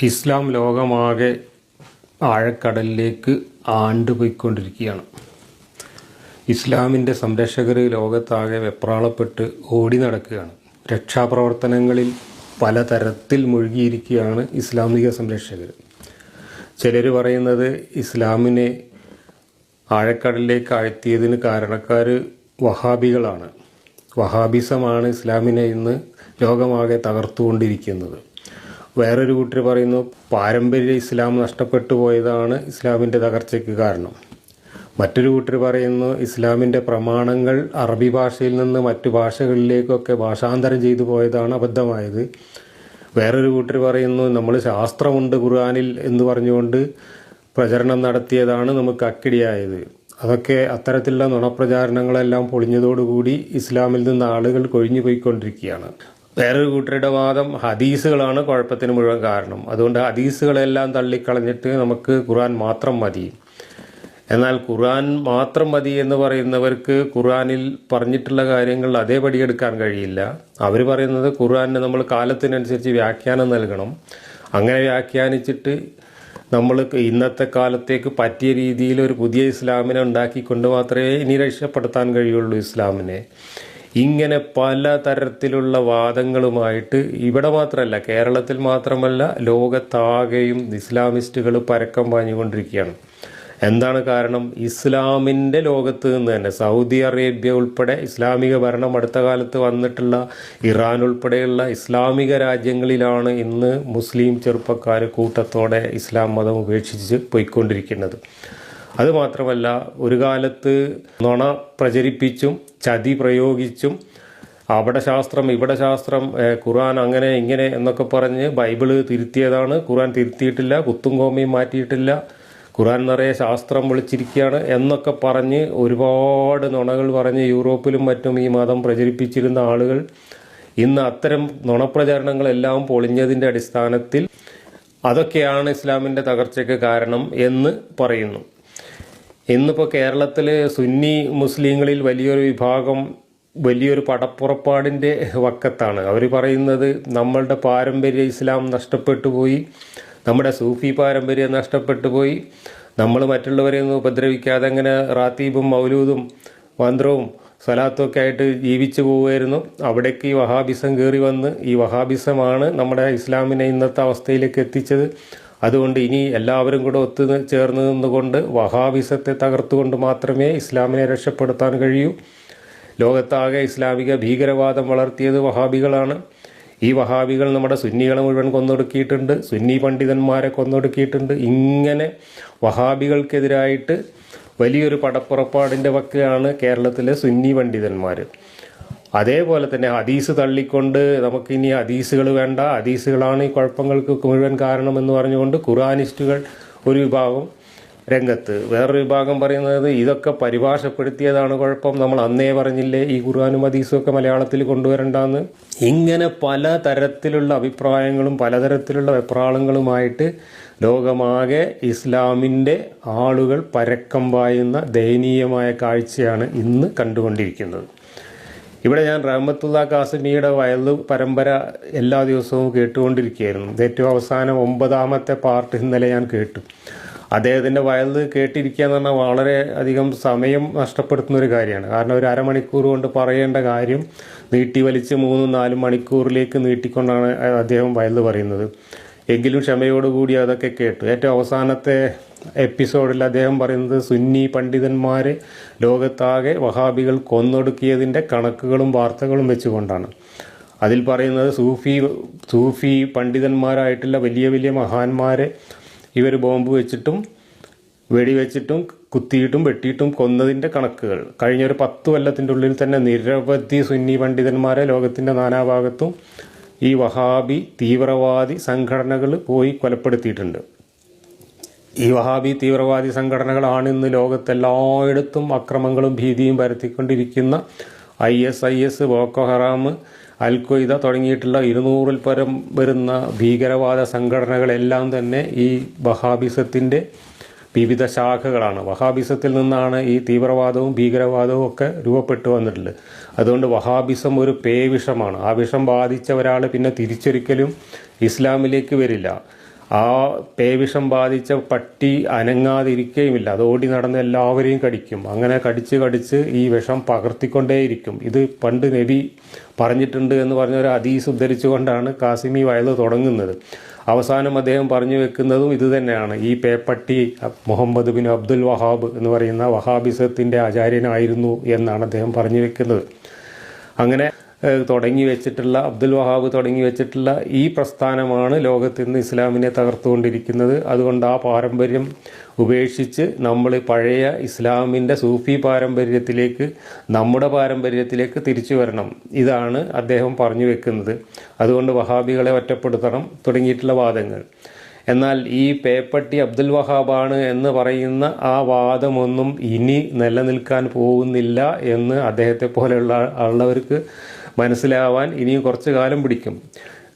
ഇസ്ലാം ലോകമാകെ ആഴക്കടലിലേക്ക് ആണ്ടുപോയിക്കൊണ്ടിരിക്കുകയാണ്. ഇസ്ലാമിന്റെ സംരക്ഷകർ ലോകത്താകെ വെപ്രാളപ്പെട്ട് ഓടി നടക്കുകയാണ്. രക്ഷാപ്രവർത്തനങ്ങളിൽ പലതരത്തിൽ മുഴുകിയിരിക്കുകയാണ് ഇസ്ലാമിക സംരക്ഷകർ. ചിലർ പറയുന്നത് ഇസ്ലാമിനെ ആഴക്കടലിലേക്ക് ആഴ്ത്തിയതിന് കാരണക്കാർ വഹാബികളാണ്. വഹാബിസമാണ് ഇസ്ലാമിനെ ഇന്ന് ലോകമാകെ തകർത്തുകൊണ്ടിരിക്കുന്നത്. വേറൊരു കൂട്ടർ പറയുന്നു പാരമ്പര്യ ഇസ്ലാം നഷ്ടപ്പെട്ടു പോയതാണ് ഇസ്ലാമിന്റെ തകർച്ചയ്ക്ക് കാരണം. മറ്റൊരു കൂട്ടർ പറയുന്നു ഇസ്ലാമിന്റെ പ്രമാണങ്ങൾ അറബി ഭാഷയിൽ നിന്ന് മറ്റു ഭാഷകളിലേക്കൊക്കെ ഭാഷാന്തരം ചെയ്തു പോയതാണ് അബദ്ധമായത്. വേറൊരു കൂട്ടർ പറയുന്നു നമ്മൾ ശാസ്ത്രമുണ്ട് ഖുർആാനിൽ എന്ന് പറഞ്ഞുകൊണ്ട് പ്രചരണം നടത്തിയതാണ് നമുക്ക് അക്കിടിയായത്. അതൊക്കെ അത്തരത്തിലുള്ള നുണപ്രചാരണങ്ങളെല്ലാം പൊളിഞ്ഞതോടുകൂടി ഇസ്ലാമിൽ നിന്ന് ആളുകൾ കൊഴിഞ്ഞു പോയിക്കൊണ്ടിരിക്കുകയാണ് വേറൊരു കൂട്ടരുടെ വാദം ഹദീസുകളാണ് കുഴപ്പത്തിന് മുഴുവൻ കാരണം. അതുകൊണ്ട് ഹദീസുകളെല്ലാം തള്ളിക്കളഞ്ഞിട്ട് നമുക്ക് ഖുർആൻ മാത്രം മതി. എന്നാൽ ഖുർആൻ മാത്രം മതി എന്ന് പറയുന്നവർക്ക് ഖുർആനിൽ പറഞ്ഞിട്ടുള്ള കാര്യങ്ങൾ അതേപടി എടുക്കാൻ കഴിയില്ല. അവർ പറയുന്നത് ഖുർആനെ നമ്മൾ കാലത്തിനനുസരിച്ച് വ്യാഖ്യാനം നൽകണം. അങ്ങനെ വ്യാഖ്യാനിച്ചിട്ട് നമ്മൾ ഇന്നത്തെ കാലത്തേക്ക് പറ്റിയ രീതിയിൽ ഒരു പുതിയ ഇസ്ലാമിനെ ഉണ്ടാക്കിക്കൊണ്ട് മാത്രമേ ഇനി രക്ഷപ്പെടുത്താൻ കഴിയുള്ളൂ ഇസ്ലാമിനെ. ഇങ്ങനെ പല തരത്തിലുള്ള വാദങ്ങളുമായിട്ട് ഇവിടെ മാത്രമല്ല കേരളത്തിൽ മാത്രമല്ല ലോകത്താകെയും ഇസ്ലാമിസ്റ്റുകൾ പരക്കം പാഞ്ഞുകൊണ്ടിരിക്കുകയാണ്. എന്താണ് കാരണം? ഇസ്ലാമിന്റെ ലോകത്ത് നിന്ന് തന്നെ സൗദി അറേബ്യ ഉൾപ്പെടെ ഇസ്ലാമിക ഭരണം അടുത്ത കാലത്ത് വന്നിട്ടുള്ള ഇറാൻ ഉൾപ്പെടെയുള്ള ഇസ്ലാമിക രാജ്യങ്ങളിലാണ് ഇന്ന് മുസ്ലിം ചെറുപ്പക്കാർ കൂട്ടത്തോടെ ഇസ്ലാം മതം ഉപേക്ഷിച്ച് പോയിക്കൊണ്ടിരിക്കുന്നത്. അതുമാത്രമല്ല ഒരു കാലത്ത് നുണ പ്രചരിപ്പിച്ചും ചതി പ്രയോഗിച്ചും അവിടെ ശാസ്ത്രം ഇവിടെ ശാസ്ത്രം ഖുർആൻ അങ്ങനെ ഇങ്ങനെ എന്നൊക്കെ പറഞ്ഞ് ബൈബിൾ തിരുത്തിയതാണ്. ഖുർആൻ തിരുത്തിയിട്ടില്ല കുത്തും കോമയും മാറ്റിയിട്ടില്ല. ഖുർആൻ നിറയെ ശാസ്ത്രം വിളിച്ചിരിക്കുകയാണ് എന്നൊക്കെ പറഞ്ഞ് ഒരുപാട് നുണകൾ പറഞ്ഞ് യൂറോപ്പിലും മറ്റും ഈ മതം പ്രചരിപ്പിച്ചിരുന്ന ആളുകൾ ഇന്ന് അത്തരം നുണപ്രചാരണങ്ങളെല്ലാം പൊളിഞ്ഞതിന്റെ അടിസ്ഥാനത്തിൽ അതൊക്കെയാണ് ഇസ്ലാമിന്റെ തകർച്ചയ്ക്ക് കാരണം എന്ന് പറയുന്നു. ഇന്നിപ്പോൾ കേരളത്തിൽ സുന്നി മുസ്ലിങ്ങളിൽ വലിയൊരു വിഭാഗം വലിയൊരു പടപ്പുറപ്പാടിന്റെ വക്കത്താണ്. അവർ പറയുന്നത് നമ്മളുടെ പാരമ്പര്യ ഇസ്ലാം നഷ്ടപ്പെട്ടു പോയി നമ്മുടെ സൂഫി പാരമ്പര്യം നഷ്ടപ്പെട്ടു പോയി നമ്മൾ മറ്റുള്ളവരെ ഒന്നും ഉപദ്രവിക്കാതെ അങ്ങനെ റാത്തീബും മൗലൂദും മന്ത്രവും സ്വലാത്തും ഒക്കെ ആയിട്ട് ജീവിച്ചു പോവുമായിരുന്നു അവിടേക്ക് ഈ വഹാബിസം കയറി വന്ന് ഈ വഹാബിസമാണ് നമ്മുടെ ഇസ്ലാമിനെ ഇന്നത്തെ അവസ്ഥയിലേക്ക് എത്തിച്ചത്. അതുകൊണ്ട് ഇനി എല്ലാവരും കൂടെ ഒത്തു ചേർന്ന് നിന്നുകൊണ്ട് വഹാബിസത്തെ തകർത്തുകൊണ്ട് മാത്രമേ ഇസ്ലാമിനെ രക്ഷപ്പെടുത്താൻ കഴിയൂ. ലോകത്താകെ ഇസ്ലാമിക ഭീകരവാദം വളർത്തിയത് വഹാബികളാണ്. ഈ വഹാബികൾ നമ്മുടെ സുന്നികളെ മുഴുവൻ കൊന്നൊടുക്കിയിട്ടുണ്ട്. സുന്നി പണ്ഡിതന്മാരെ കൊന്നൊടുക്കിയിട്ടുണ്ട്. ഇങ്ങനെ വഹാബികൾക്കെതിരായിട്ട് വലിയൊരു പടപ്പുറപ്പാടിന്റെ വക്കയാണ് കേരളത്തിലെ സുന്നി പണ്ഡിതന്മാർ അതേപോലെ തന്നെ ഹദീസ് തള്ളിക്കൊണ്ട് നമുക്കിനി ഹദീസുകൾ വേണ്ട. ഹദീസുകളാണ് ഈ കുഴപ്പങ്ങൾക്ക് മുഴുവൻ കാരണമെന്ന് പറഞ്ഞുകൊണ്ട് ഖുറാനിസ്റ്റുകൾ ഒരു വിഭാഗം രംഗത്ത്. വേറൊരു വിഭാഗം പറയുന്നത് ഇതൊക്കെ പരിഭാഷപ്പെടുത്തിയതാണ് കുഴപ്പം. നമ്മൾ അന്നേ പറഞ്ഞില്ലേ ഈ ഖുർആാനും ഹദീസും ഒക്കെ മലയാളത്തിൽ കൊണ്ടുവരണ്ടെന്ന്. ഇങ്ങനെ പല തരത്തിലുള്ള അഭിപ്രായങ്ങളും പലതരത്തിലുള്ള വെപ്രാളങ്ങളുമായിട്ട് ലോകമാകെ ഇസ്ലാമിന്റെ ആളുകൾ പരക്കം പായുന്ന ദയനീയമായ കാഴ്ചയാണ് ഇന്ന് കണ്ടുകൊണ്ടിരിക്കുന്നത്. ഇവിടെ ഞാൻ റഹ്മത്തുള്ള കാസിമിയുടെ വയലു പരമ്പര എല്ലാ ദിവസവും കേട്ടുകൊണ്ടിരിക്കുകയായിരുന്നു. ഏറ്റവും അവസാനം ഒമ്പതാമത്തെ പാർട്ട് ഇന്നലെ ഞാൻ കേട്ടു. അദ്ദേഹത്തിന്റെ വയൽ കേട്ടിരിക്കുക എന്ന് പറഞ്ഞാൽ വളരെ അധികം സമയം നഷ്ടപ്പെടുത്തുന്ന ഒരു കാര്യമാണ്. കാരണം ഒരു അരമണിക്കൂർ കൊണ്ട് പറയേണ്ട കാര്യം നീട്ടി വലിച്ച് മൂന്നും നാലും മണിക്കൂറിലേക്ക് നീട്ടിക്കൊണ്ടാണ് അദ്ദേഹം വയൽ പറയുന്നത്. എങ്കിലും ക്ഷമയോടുകൂടി അതൊക്കെ കേട്ടു. ഏറ്റവും അവസാനത്തെ എപ്പിസോഡിൽ അദ്ദേഹം പറയുന്നത് സുന്നി പണ്ഡിതന്മാരെ ലോകത്താകെ വഹാബികൾ കൊന്നൊടുക്കിയതിന്റെ കണക്കുകളും വാർത്തകളും വെച്ചുകൊണ്ടാണ്. അതിൽ പറയുന്നത് സൂഫി സൂഫി പണ്ഡിതന്മാരായിട്ടുള്ള വലിയ വലിയ മഹാന്മാരെ ഇവർ ബോംബ് വെച്ചിട്ടും വെടിവെച്ചിട്ടും കുത്തിയിട്ടും വെട്ടിയിട്ടും കൊന്നതിന്റെ കണക്കുകൾ. കഴിഞ്ഞ ഒരു പത്ത് കൊല്ലത്തിന്റെ ഉള്ളിൽ തന്നെ നിരവധി സുന്നി പണ്ഡിതന്മാരെ ലോകത്തിന്റെ നാനാഭാഗത്തും ഈ വഹാബി തീവ്രവാദി സംഘടനകൾ പോയി കൊലപ്പെടുത്തിയിട്ടുണ്ട്. ഈ വഹാബി തീവ്രവാദി സംഘടനകളാണ് ഇന്ന് ലോകത്തെല്ലായിടത്തും അക്രമങ്ങളും ഭീതിയും പരത്തിക്കൊണ്ടിരിക്കുന്ന I S I S Boko Haram al Qaeda തുടങ്ങിയിട്ടുള്ള ഇരുന്നൂറിൽ പരം വരുന്ന ഭീകരവാദ സംഘടനകളെല്ലാം തന്നെ ഈ വഹാബിസത്തിന്റെ വിവിധ ശാഖകളാണ്. വഹാബിസത്തിൽ നിന്നാണ് ഈ തീവ്രവാദവും ഭീകരവാദവും ഒക്കെ രൂപപ്പെട്ടു വന്നിട്ടുള്ളത്. അതുകൊണ്ട് വഹാബിസം ഒരു പേവിഷമാണ്. ആ വിഷം ബാധിച്ച ഒരാൾ പിന്നെ തിരിച്ചൊരിക്കലും ഇസ്ലാമിലേക്ക് വരില്ല. ആ പേവിഷം ബാധിച്ച പട്ടി അനങ്ങാതിരിക്കുകയുമില്ല അത് ഓടി നടന്ന് എല്ലാവരെയും കടിക്കും. അങ്ങനെ കടിച്ച് കടിച്ച് ഈ വിഷം പകർത്തിക്കൊണ്ടേയിരിക്കും. ഇത് പണ്ട് നബി പറഞ്ഞിട്ടുണ്ട് എന്ന് പറഞ്ഞ ഒരു ഹദീസ് ഉദ്ധരിച്ചുകൊണ്ടാണ് കാസിമി വയത് തുടങ്ങുന്നത്. അവസാനം അദ്ദേഹം പറഞ്ഞു വെക്കുന്നതും ഇത് തന്നെയാണ്. ഈ പേപ്പട്ടി മുഹമ്മദ് ബിൻ അബ്ദുൽ വഹാബ് എന്ന് പറയുന്ന വഹാബിസത്തിന്റെ ആചാര്യനായിരുന്നു എന്നാണ് അദ്ദേഹം പറഞ്ഞു വെക്കുന്നത്. അങ്ങനെ തുടങ്ങി വെച്ചിട്ടുള്ള അബ്ദുൽ വഹാബ് തുടങ്ങി വെച്ചിട്ടുള്ള ഈ പ്രസ്ഥാനമാണ് ലോകത്ത് ഇന്ന് ഇസ്ലാമിനെ തകർത്തുകൊണ്ടിരിക്കുന്നത്. അതുകൊണ്ട് ആ പാരമ്പര്യം ഉപേക്ഷിച്ച് നമ്മൾ പഴയ ഇസ്ലാമിന്റെ സൂഫി പാരമ്പര്യത്തിലേക്ക് നമ്മുടെ പാരമ്പര്യത്തിലേക്ക് തിരിച്ചു വരണം. ഇതാണ് അദ്ദേഹം പറഞ്ഞു വെക്കുന്നത്. അതുകൊണ്ട് വഹാബികളെ ഒറ്റപ്പെടുത്തണം. തുടങ്ങിയിട്ടുള്ള വാദങ്ങൾ. എന്നാൽ ഈ പേപ്പട്ടി അബ്ദുൽ വഹാബാണ് എന്ന് പറയുന്ന ആ വാദമൊന്നും ഇനി നിലനിൽക്കാൻ പോകുന്നില്ല എന്ന് അദ്ദേഹത്തെ പോലെയുള്ള ഉള്ളവർക്ക് മനസ്സിലാവാൻ ഇനിയും കുറച്ച് കാലം പിടിക്കും.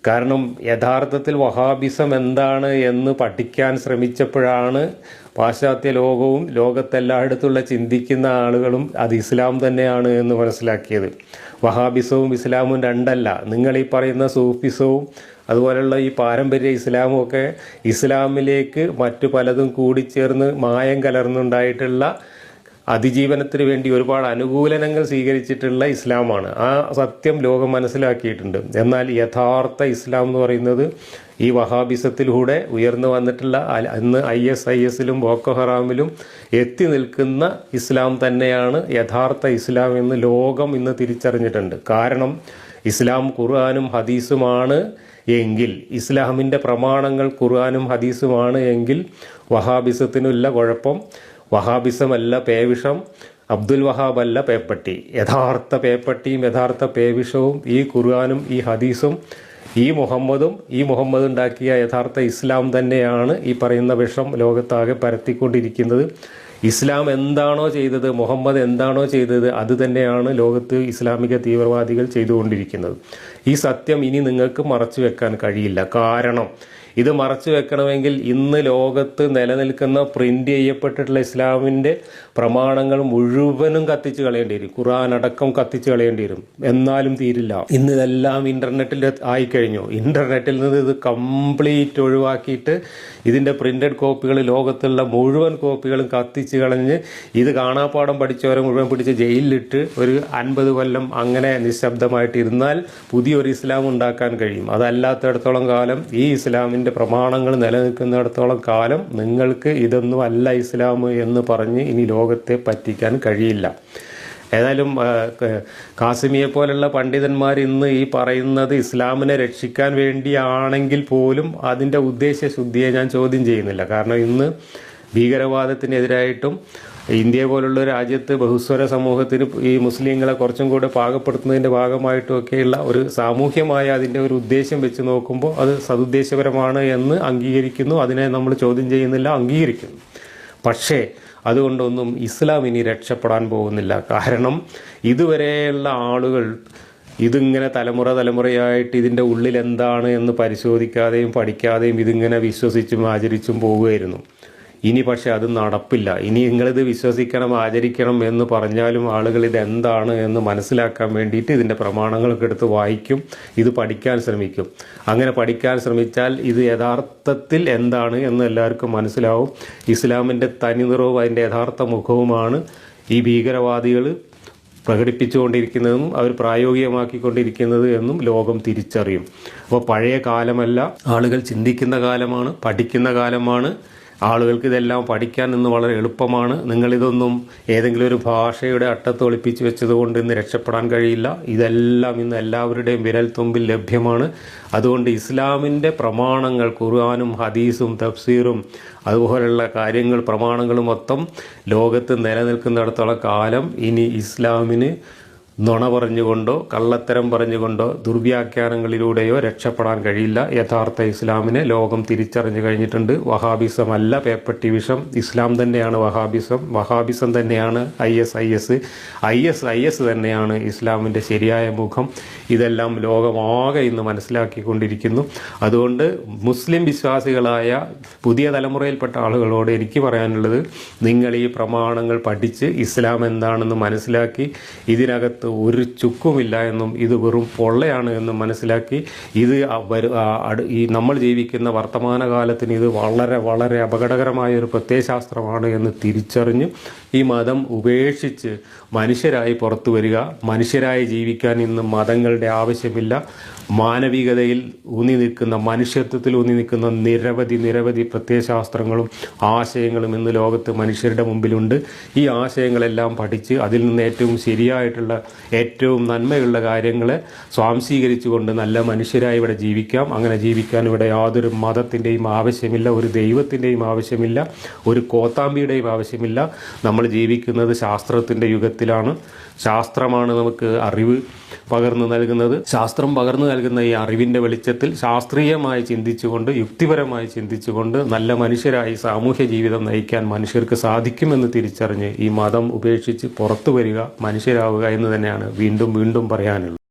കാരണം യഥാർത്ഥത്തിൽ വഹാബിസം എന്താണ് എന്ന് പഠിക്കാൻ ശ്രമിച്ചപ്പോഴാണ് പാശ്ചാത്യ ലോകവും ലോകത്തെല്ലായിടത്തുള്ള ചിന്തിക്കുന്ന ആളുകളും അത് ഇസ്ലാം തന്നെയാണ് എന്ന് മനസ്സിലാക്കിയത്. വഹാബിസവും ഇസ്ലാമും രണ്ടല്ല. നിങ്ങൾ ഈ പറയുന്ന സൂഫിസവും അതുപോലെയുള്ള ഈ പാരമ്പര്യ ഇസ്ലാമും ഒക്കെ ഇസ്ലാമിലേക്ക് മറ്റു പലതും കൂടിച്ചേർന്ന് മായം കലർന്നുണ്ടായിട്ടുള്ള അതിജീവനത്തിന് വേണ്ടി ഒരുപാട് അനുകൂലനങ്ങൾ സ്വീകരിച്ചിട്ടുള്ള ഇസ്ലാമാണ്. ആ സത്യം ലോകം മനസ്സിലാക്കിയിട്ടുണ്ട്. എന്നാൽ യഥാർത്ഥ ഇസ്ലാം എന്ന് പറയുന്നത് ഈ വഹാബിസത്തിലൂടെ ഉയർന്നു വന്നിട്ടുള്ള അന്ന് ഐ എസ് ഐ എസിലും ബോക്കോ ഹറാമിലും എത്തി നിൽക്കുന്ന ഇസ്ലാം തന്നെയാണ് യഥാർത്ഥ ഇസ്ലാം എന്ന് ലോകം ഇന്ന് തിരിച്ചറിഞ്ഞിട്ടുണ്ട്. കാരണം ഇസ്ലാം ഖുർആാനും ഹദീസുമാണ് എങ്കിൽ ഇസ്ലാമിന്റെ പ്രമാണങ്ങൾ ഖുർആാനും ഹദീസുമാണ് എങ്കിൽ വഹാബിസത്തിനുള്ള കുഴപ്പം വഹാബിസമല്ല പേവിഷം അബ്ദുൽ വഹാബ് അല്ല പേപ്പട്ടി. യഥാർത്ഥ പേപ്പട്ടിയും യഥാർത്ഥ പേവിഷവും ഈ ഖുർആാനും ഈ ഹദീസും ഈ മുഹമ്മദും ഈ മുഹമ്മദ് ഉണ്ടാക്കിയ യഥാർത്ഥ ഇസ്ലാം തന്നെയാണ് ഈ പറയുന്ന വിഷം ലോകത്താകെ പരത്തിക്കൊണ്ടിരിക്കുന്നത്. ഇസ്ലാം എന്താണോ ചെയ്തത് മുഹമ്മദ് എന്താണോ ചെയ്തത് അത് തന്നെയാണ് ലോകത്ത് ഇസ്ലാമിക തീവ്രവാദികൾ ചെയ്തുകൊണ്ടിരിക്കുന്നത്. ഈ സത്യം ഇനി നിങ്ങൾക്ക് മറച്ചു വെക്കാൻ കഴിയില്ല. കാരണം ഇത് മറച്ചു വെക്കണമെങ്കിൽ ഇന്ന് ലോകത്ത് നിലനിൽക്കുന്ന പ്രിന്റ് ചെയ്യപ്പെട്ടിട്ടുള്ള ഇസ്ലാമിന്റെ പ്രമാണങ്ങൾ മുഴുവനും കത്തിച്ച് കളയേണ്ടി വരും. ഖുർആൻ അടക്കം കത്തിച്ച് കളയേണ്ടി വരും. എന്നാലും തീരില്ല. ഇന്ന് ഇതെല്ലാം ഇന്റർനെറ്റിൽ ആയിക്കഴിഞ്ഞു. ഇന്റർനെറ്റിൽ നിന്ന് ഇത് കംപ്ലീറ്റ് ഒഴിവാക്കിയിട്ട് ഇതിന്റെ പ്രിന്റഡ് കോപ്പികൾ ലോകത്തുള്ള മുഴുവൻ കോപ്പികളും കത്തിച്ച് കളഞ്ഞ് ഇത് കാണാപ്പാടം പഠിച്ചവരെ മുഴുവൻ പിടിച്ച് ജയിലിലിട്ട് ഒരു അൻപത് കൊല്ലം അങ്ങനെ നിശബ്ദമായിട്ട് ഇരുന്നാൽ പുതിയൊരു ഇസ്ലാം ഉണ്ടാക്കാൻ കഴിയും. അതല്ലാത്തടത്തോളം കാലം ഈ ഇസ്ലാമിന്റെ പ്രമാണങ്ങൾ നിലനിൽക്കുന്നിടത്തോളം കാലം നിങ്ങൾക്ക് ഇതൊന്നും അല്ല ഇസ്ലാം എന്ന് പറഞ്ഞ് ഇനി ലോകത്തെ പറ്റിക്കാൻ കഴിയില്ല. ഏതായാലും കാസിമിയെ പോലുള്ള പണ്ഡിതന്മാർ ഇന്ന് ഈ പറയുന്നത് ഇസ്ലാമിനെ രക്ഷിക്കാൻ വേണ്ടിയാണെങ്കിൽ പോലും അതിന്റെ ഉദ്ദേശശുദ്ധിയെ ഞാൻ ചോദ്യം ചെയ്യുന്നില്ല. കാരണം ഇന്ന് ഭീകരവാദത്തിനെതിരായിട്ടും ഇന്ത്യ പോലുള്ള രാജ്യത്ത് ബഹുസ്വര സമൂഹത്തിന് ഈ മുസ്ലിങ്ങളെ കുറച്ചും കൂടെ പാകപ്പെടുത്തുന്നതിന്റെ ഭാഗമായിട്ടുമൊക്കെയുള്ള ഒരു സാമൂഹ്യമായ അതിന്റെ ഒരു ഉദ്ദേശം വെച്ച് നോക്കുമ്പോൾ അത് സതുദ്ദേശപരമാണ് എന്ന് അംഗീകരിക്കുന്നു. അതിനെ നമ്മൾ ചോദ്യം ചെയ്യുന്നില്ല അംഗീകരിക്കുന്നു. പക്ഷേ അതുകൊണ്ടൊന്നും ഇസ്ലാം ഇനി രക്ഷപ്പെടാൻ പോകുന്നില്ല. കാരണം ഇതുവരെയുള്ള ആളുകൾ ഇതിങ്ങനെ തലമുറ തലമുറയായിട്ട് ഇതിന്റെ ഉള്ളിൽ എന്താണ് എന്ന് പരിശോധിക്കാതെയും പഠിക്കാതെയും ഇതിങ്ങനെ വിശ്വസിച്ചും ആചരിച്ചും പോവുകയായിരുന്നു ഇനി പക്ഷെ അത് നടപ്പില്ല. ഇനി നിങ്ങളിത് വിശ്വസിക്കണം ആചരിക്കണം എന്ന് പറഞ്ഞാലും ആളുകൾ ഇത് എന്താണ് എന്ന് മനസ്സിലാക്കാൻ വേണ്ടിയിട്ട് ഇതിന്റെ പ്രമാണങ്ങളൊക്കെ എടുത്ത് വായിക്കും. ഇത് പഠിക്കാൻ ശ്രമിക്കും. അങ്ങനെ പഠിക്കാൻ ശ്രമിച്ചാൽ ഇത് യഥാർത്ഥത്തിൽ എന്താണ് എന്ന് എല്ലാവർക്കും മനസ്സിലാവും. ഇസ്ലാമിന്റെ തനിനിറവും അതിന്റെ യഥാർത്ഥ മുഖവുമാണ് ഈ ഭീകരവാദികൾ പ്രകടിപ്പിച്ചുകൊണ്ടിരിക്കുന്നതും അവർ പ്രായോഗികമാക്കിക്കൊണ്ടിരിക്കുന്നത് എന്നും ലോകം തിരിച്ചറിയും. അപ്പോൾ പഴയ കാലമല്ല. ആളുകൾ ചിന്തിക്കുന്ന കാലമാണ് പഠിക്കുന്ന കാലമാണ്. ആളുകൾക്ക് ഇതെല്ലാം പഠിക്കാൻ ഇന്ന് വളരെ എളുപ്പമാണ്. നിങ്ങളിതൊന്നും ഏതെങ്കിലും ഒരു ഭാഷയുടെ അട്ടത്ത് ഒളിപ്പിച്ച് വെച്ചതുകൊണ്ട് ഇന്ന് രക്ഷപ്പെടാൻ കഴിയില്ല. ഇതെല്ലാം ഇന്ന് എല്ലാവരുടെയും വിരൽ തുമ്പിൽ ലഭ്യമാണ്. അതുകൊണ്ട് ഇസ്ലാമിന്റെ പ്രമാണങ്ങൾ ഖുർആാനും ഹദീസും തഫ്സീറും അതുപോലെയുള്ള കാര്യങ്ങൾ പ്രമാണങ്ങളും മൊത്തം ലോകത്ത് നിലനിൽക്കുന്നിടത്തോളം കാലം ഇനി ഇസ്ലാമിന് നുണ പറഞ്ഞുകൊണ്ടോ കള്ളത്തരം പറഞ്ഞുകൊണ്ടോ ദുർവ്യാഖ്യാനങ്ങളിലൂടെയോ രക്ഷപ്പെടാൻ കഴിയില്ല. യഥാർത്ഥ ഇസ്ലാമിനെ ലോകം തിരിച്ചറിഞ്ഞു കഴിഞ്ഞിട്ടുണ്ട്. വഹാബിസം അല്ല പേപ്പട്ടി വിഷം ഇസ്ലാം തന്നെയാണ് വഹാബിസം. വഹാബിസം തന്നെയാണ് I S I S. I S I S തന്നെയാണ് ഇസ്ലാമിന്റെ ശരിയായ മുഖം. ഇതെല്ലാം ലോകമാകെ ഇന്ന് മനസ്സിലാക്കിക്കൊണ്ടിരിക്കുന്നു. അതുകൊണ്ട് മുസ്ലിം വിശ്വാസികളായ പുതിയ തലമുറയിൽപ്പെട്ട ആളുകളോട് എനിക്ക് പറയാനുള്ളത് നിങ്ങൾ ഈ പ്രമാണങ്ങൾ പഠിച്ച് ഇസ്ലാം എന്താണെന്ന് മനസ്സിലാക്കി ഇതിനകത്ത് ഒരു ചുക്കുമില്ല എന്നും ഇത് വെറും പൊള്ളയാണ് എന്നും മനസ്സിലാക്കി ഇത് ഈ നമ്മൾ ജീവിക്കുന്ന വർത്തമാനകാലത്തിന് ഇത് വളരെ വളരെ അപകടകരമായ ഒരു പ്രത്യയശാസ്ത്രമാണ് എന്ന് തിരിച്ചറിഞ്ഞ് ഈ മതം ഉപേക്ഷിച്ച് മനുഷ്യരായി പുറത്തു വരിക മനുഷ്യരായി ജീവിക്കാൻ ഇന്ന് മതങ്ങളുടെ ആവശ്യമില്ല. മാനവികതയിൽ ഊന്നി നിൽക്കുന്ന മനുഷ്യത്വത്തിൽ ഊന്നി നിൽക്കുന്ന നിരവധി നിരവധി പ്രത്യയശാസ്ത്രങ്ങളും ആശയങ്ങളും ഇന്ന് ലോകത്ത് മനുഷ്യരുടെ മുമ്പിലുണ്ട്. ഈ ആശയങ്ങളെല്ലാം പഠിച്ച് അതിൽ നിന്ന് ഏറ്റവും ശരിയായിട്ടുള്ള ഏറ്റവും നന്മയുള്ള കാര്യങ്ങളെ സ്വാംശീകരിച്ചുകൊണ്ട് നല്ല മനുഷ്യരായി ഇവിടെ ജീവിക്കാം. അങ്ങനെ ജീവിക്കാൻ ഇവിടെ യാതൊരു മതത്തിന്റെയും ആവശ്യമില്ല ഒരു ദൈവത്തിന്റെയും ആവശ്യമില്ല ഒരു കോത്താമ്പിയുടെയും ആവശ്യമില്ല. നമ്മൾ ജീവിക്കുന്നത് ശാസ്ത്രത്തിന്റെ യുഗത്തിലാണ്. ശാസ്ത്രമാണ് നമുക്ക് അറിവ് പകർന്നു നൽകുന്നത്. ശാസ്ത്രം പകർന്നു നൽകുന്ന ഈ അറിവിന്റെ വെളിച്ചത്തിൽ ശാസ്ത്രീയമായി ചിന്തിച്ചുകൊണ്ട് യുക്തിപരമായി ചിന്തിച്ചുകൊണ്ട് നല്ല മനുഷ്യരായി സാമൂഹ്യ ജീവിതം നയിക്കാൻ മനുഷ്യർക്ക് സാധിക്കുമെന്ന് തിരിച്ചറിഞ്ഞ് ഈ മതം ഉപേക്ഷിച്ച് പുറത്തു വരിക മനുഷ്യരാവുക എന്ന് തന്നെയാണ് വീണ്ടും വീണ്ടും പറയാനുള്ളത്.